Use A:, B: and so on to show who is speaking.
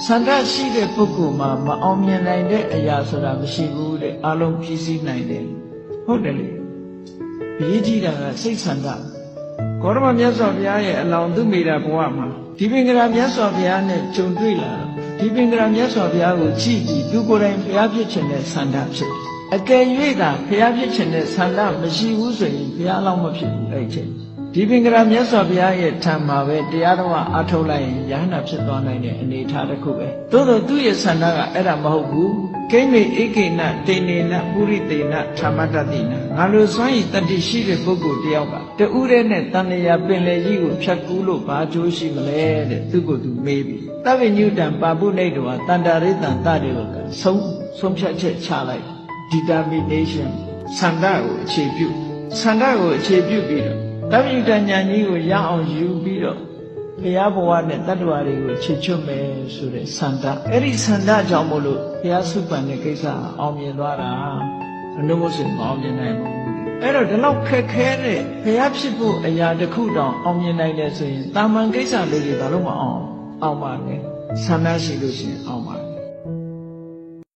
A: ဆန္ဒရှိတဲ့ပုဂ္ဂိုလ်မှာမအောင်မြင်နိုင်တဲ့အရာဆိုတာမရှိဘူးတဲ့အလုံးဖြည့်ဆည်းနိုင်တယ်ဟုတ်တယ်လေအရေးကြီးတာကစိတ်ဆန္ဒကောရမမြတ်စွာဘုရားရဲ့အလောင်းသူမိတာဘဝမှာဒီပင်ကရာမြတ်စွာဘုရားနဲ့ကြုံတွေ့လာတော့ ဒီပင်ကရာမြတ်စွာဘုရားကိုကြည့်ပြီးသူကိုယ်တိုင်ဘုရားဖြစ်ခြင်းတဲ့ဆန္ဒဖြစ်တယ်အကယ်၍သာဘုရားဖြစ်ခြင်းတဲ့ဆန္ဒမရှိဘူးဆိုရင်ဘုရားအလောင်းမဖြစ်ဘူးအဲ့ဒီချိန်ဒီပင်ကရာမြတ်စွာဘုရားရဲ့ထံမှာပဲတရားတော်အထုတ်လိုက်ရင်ယ ahanan ဖြစ်သွားနိုင်တဲ့အနေအထားတစ်ခုပဲသို့တော့သူ့ရဲ့ဆန္ဒကအဲ့ဒါမဟုတ်ဘူး ကိမ့်မေဧကိဏတေနေနပုရိတေနဓမ္မတတိနငါလိုစွမ်းရည်တတိရှိတဲ့ပုဂ္ဂိုလ်တယောက်ကတူရဲနဲ့တန်လျာပင်လေကြီးကိုဖြတ်ကူးလို့ဘာကျိုးရှိမလဲတဲ့သူကိုသူမေးပြီသဗ္ဗညုတံပါပုနေတောတန္တာရိတံတတေကိုဆုံးဆုံးဖြတ်ချက်ချလိုက် determination ဆန္ဒကိုအခြေပြုဆန္ဒကိုအခြေပြုပြီးတော့သဗ္ဗညုတဉာဏ်ကြီးကိုရအောင်ယူပြီးတော့ ဘုရားဘဝနဲ့တတ္တဝါတွေကိုခြေချွတ်မယ်ဆိုတဲ့ဆန္ဒအဲ့ဒီဆန္ဒကြောင့်မို့လို့ဘုရားစုပန်တဲ့ကိစ္စအောင်မြင်သွားတာအနုမစင်မအောင်မြင်နိုင်ဘူးအဲ့တော့ဒီလောက်ခက်ခဲတဲ့ဘုရားဖြစ်ဖို့အရာတစ်ခုတောင်အောင်မြင်နိုင်တယ်ဆိုရင်တာမန်ကိစ္စလေးတွေဘာလို့မအောင်အောင်ပါလဲဆန္ဒရှိလို့ရှိရင်အောင်ပါ